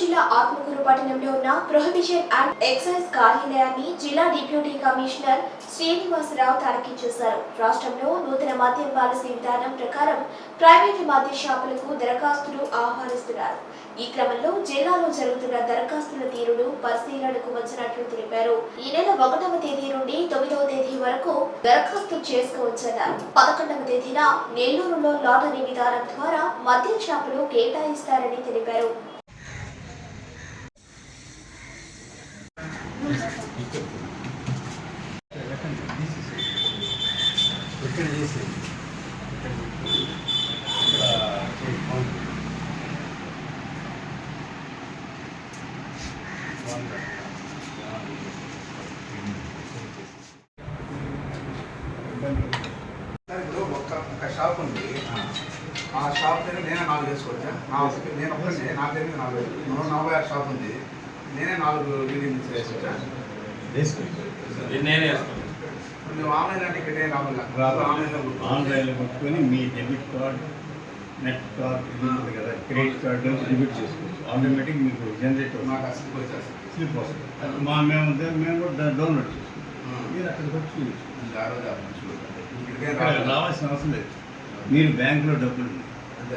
జిల్లా ఆత్మకూరు పట్టణంలో ఉన్న ప్రొహిబిషన్ అండ్ ఎక్సైజ్ కార్యాలయాన్ని జిల్లా డిప్యూటీ కమిషనర్ శ్రీనివాసరావు తనిఖీ చేశారు. రాష్ట్రంలో నూతన మద్యం పాలసీ విధానం ప్రకారం ప్రైవేటు మద్య షాపులకు దరఖాస్తులు ఆహ్వానిస్తున్నారు. ఈ క్రమంలో జిల్లాలో జరుగుతున్న దరఖాస్తుల తీరును పరిశీలనకు వచ్చినట్లు తెలిపారు. ఈ నెల ఒకటవ తేదీ నుండి తొమ్మిదవ తేదీ వరకు దరఖాస్తు చేసుకోవచ్చన్నారు. పదకొండవ తేదీన నెల్లూరులో లాటరీ విధానం ద్వారా మద్యం షాపులు కేటాయిస్తారని తెలిపారు. ఇక్కడ చేసి ఇప్పుడు ఒక్క ఒక షాప్ ఉంది ఆ షాప్ దగ్గర నేను నాలుగు వేసుకోవచ్చా నా నేను ఒక్కనే నా దగ్గర మీద నాలుగు నూట నలభై ఆరు షాప్ ఉంది నేనే నాలుగు బిల్డింగ్స్ వేసుకోవచ్చా వేసుకో. ఇది నేనే మేము ఆన్లైన్ అంటే ఇక్కడ రావాలి. ఆన్లైన్లో ఆన్లైన్లో కొట్టుకొని మీ డెబిట్ కార్డ్ నెట్ కార్డ్ ఇది ఉంటుంది కదా క్రెడిట్ కార్డ్ నుంచి డెబిట్ చేసుకోవచ్చు. ఆటోమేటిక్ మీకు జనరేట్ నాకు అసలు వచ్చేస్తాను స్లిప్ వస్తుంది. మా మేము మేము కూడా డౌన్లోడ్ చేసుకుంటాం. మీరు అక్కడికి వచ్చి చూడొచ్చు. రావాల్సిన అవసరం లేదు. మీరు బ్యాంకులో డబ్బులు ఉన్నాయి. అంతే